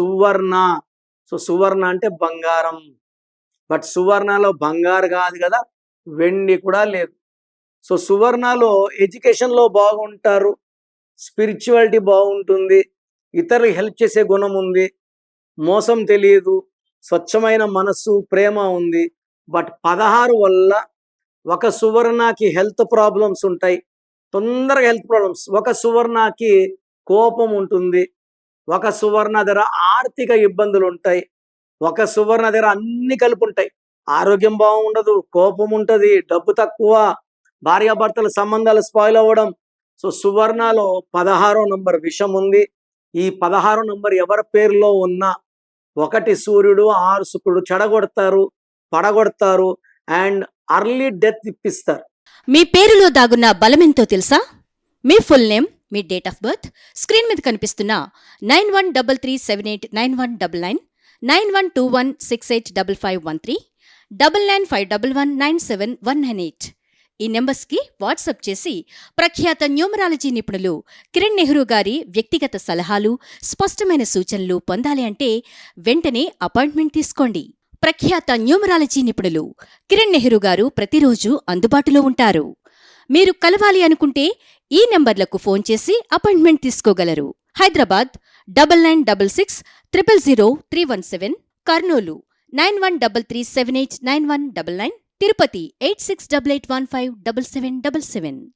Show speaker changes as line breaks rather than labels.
సువర్ణ. So సువర్ణ అంటే బంగారం. But సువర్ణలో బంగారు కాదు కదా వెండి కూడా లేదు. సో సువర్ణలో ఎడ్యుకేషన్లో బాగుంటారు స్పిరిచువాలిటీ బాగుంటుంది ఇతరులకు హెల్ప్ చేసే గుణం ఉంది మోసం తెలియదు స్వచ్ఛమైన మనస్సు ప్రేమ ఉంది. బట్ పదహారు వల్ల ఒక సువర్ణకి హెల్త్ ప్రాబ్లమ్స్ ఉంటాయి తొందరగా హెల్త్ ప్రాబ్లమ్స్. ఒక సువర్ణకి కోపం ఉంటుంది ఒక సువర్ణ దగ్గర ఆర్థిక ఇబ్బందులు ఉంటాయి ఒక సువర్ణ దగ్గర అన్ని కలిపి ఉంటాయి ఆరోగ్యం బాగుండదు కోపం ఉంటుంది డబ్బు తక్కువ భార్యాభర్తల సంబంధాలు స్పాయిల్ అవ్వడం. సో సువర్ణలో పదహారో నంబర్ విషం ఉంది ఈ పదహారో నంబర్ ఎవరి పేరులో ఉన్నా ఒకటి సూర్యుడు ఆరు శుక్రుడు చెడగొడతారు పడగొడతారు అండ్ అర్లీ డెత్ ఇప్పిస్తారు.
మీ పేరులో దాగున్న బలమెంతో తెలుసా? మీ ఫుల్ నేమ్? మీ డేట్ ఆఫ్ బర్త్ స్క్రీన్ మీద కనిపిస్తున్న nine one double three seven eight nine one double nine nine one two one six eight double five one three double nine five double one nine seven one nine eight. ఈ నెంబర్స్కి WhatsApp చేసి ప్రఖ్యాత numerology నిపుణులు కిరణ్ నెహ్రూ గారి వ్యక్తిగత సలహాలు స్పష్టమైన సూచనలు పొందాలి అంటే వెంటనే అపాయింట్మెంట్ తీసుకోండి. ప్రఖ్యాత న్యూమరాలజీ నిపుణులు కిరణ్ నెహ్రూ గారు ప్రతిరోజు అందుబాటులో ఉంటారు. మీరు కలవాలి అనుకుంటే ఈ నెంబర్లకు ఫోన్ చేసి appointment తీసుకోగలరు. Hyderabad double nine double six triple zero three one seven Kurnool nine one double three seven eight nine one double nine Tirupati eight six double eight one five double seven double seven.